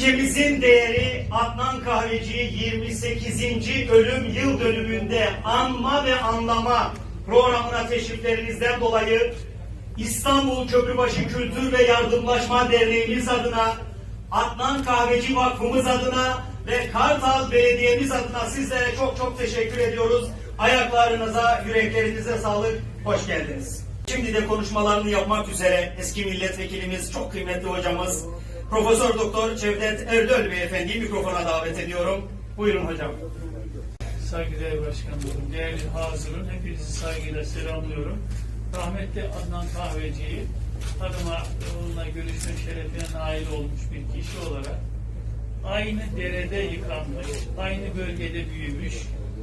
Ülkemizin değeri Adnan Kahveci'yi 28. ölüm yıl dönümünde anma ve anlama programına teşriflerinizden dolayı İstanbul Köprübaşı Kültür ve Yardımlaşma Derneğimiz adına Adnan Kahveci Vakfımız adına ve Kartal Belediye'miz adına sizlere çok çok teşekkür ediyoruz. Ayaklarınıza, yüreklerinize sağlık. Hoş geldiniz. Şimdi de konuşmalarını yapmak üzere eski milletvekilimiz, çok kıymetli hocamız Profesör Doktor Cevdet Erdöl Beyefendi'yi mikrofona davet ediyorum. Buyurun hocam. Saygıdeğer başkanlarım, değerli hazırın, hepinizi saygıyla selamlıyorum. Rahmetli Adnan Kahveci'yi tanıma yoluna görüşme şerefine nail olmuş bir kişi olarak aynı derede yıkanmış, aynı bölgede büyümüş,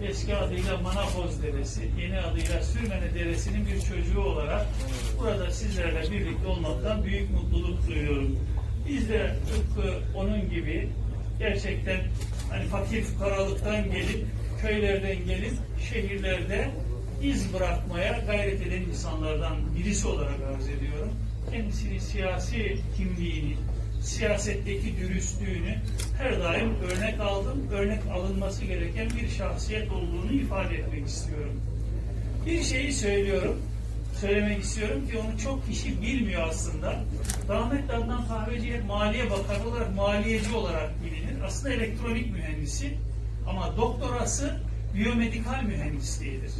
eski adıyla Manafoz Deresi, yeni adıyla Sürmene Deresi'nin bir çocuğu olarak burada sizlerle birlikte olmaktan büyük mutluluk duyuyorum. Biz de tıpkı onun gibi gerçekten hani fakir fukaralıktan gelip köylerden gelip şehirlerde iz bırakmaya gayret eden insanlardan birisi olarak arz ediyorum. Kendisini siyasi kimliğini, siyasetteki dürüstlüğünü her daim örnek aldım. Örnek alınması gereken bir şahsiyet olduğunu ifade etmek istiyorum. Bir şeyi söylüyorum, söylemek istiyorum ki onu çok kişi bilmiyor aslında. Rahmetli Adnan Kahveci Maliye Bakanı olarak, maliyeci olarak bilinir. Aslında elektronik mühendisi ama doktorası biyomedikal mühendisliğidir.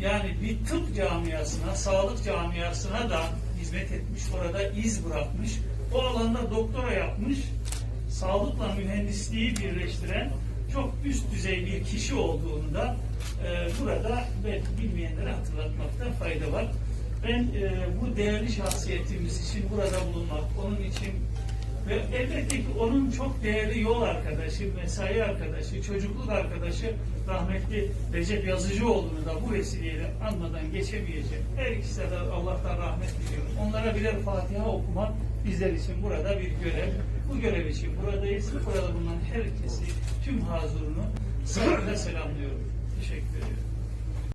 Yani bir tıp camiasına, sağlık camiasına da hizmet etmiş, orada iz bırakmış. O alanda doktora yapmış, sağlıkla mühendisliği birleştiren çok üst düzey bir kişi olduğunu da e, burada belki bilmeyenlere hatırlatmakta fayda var. Ben e, bu değerli şahsiyetimiz için burada bulunmak, onun için ve elbette ki onun çok değerli yol arkadaşı, mesai arkadaşı, çocukluk arkadaşı rahmetli Recep Yazıcıoğlu'nu da bu vesileyle anmadan geçemeyeceğim. Her ikisine de Allah'tan rahmet diliyorum. Onlara birer Fatiha okumak bizler için burada bir görev. Bu görev için buradayız. Burada bulunan herkesi, tüm hazurunu saygıyla selamlıyorum. Teşekkür ediyorum.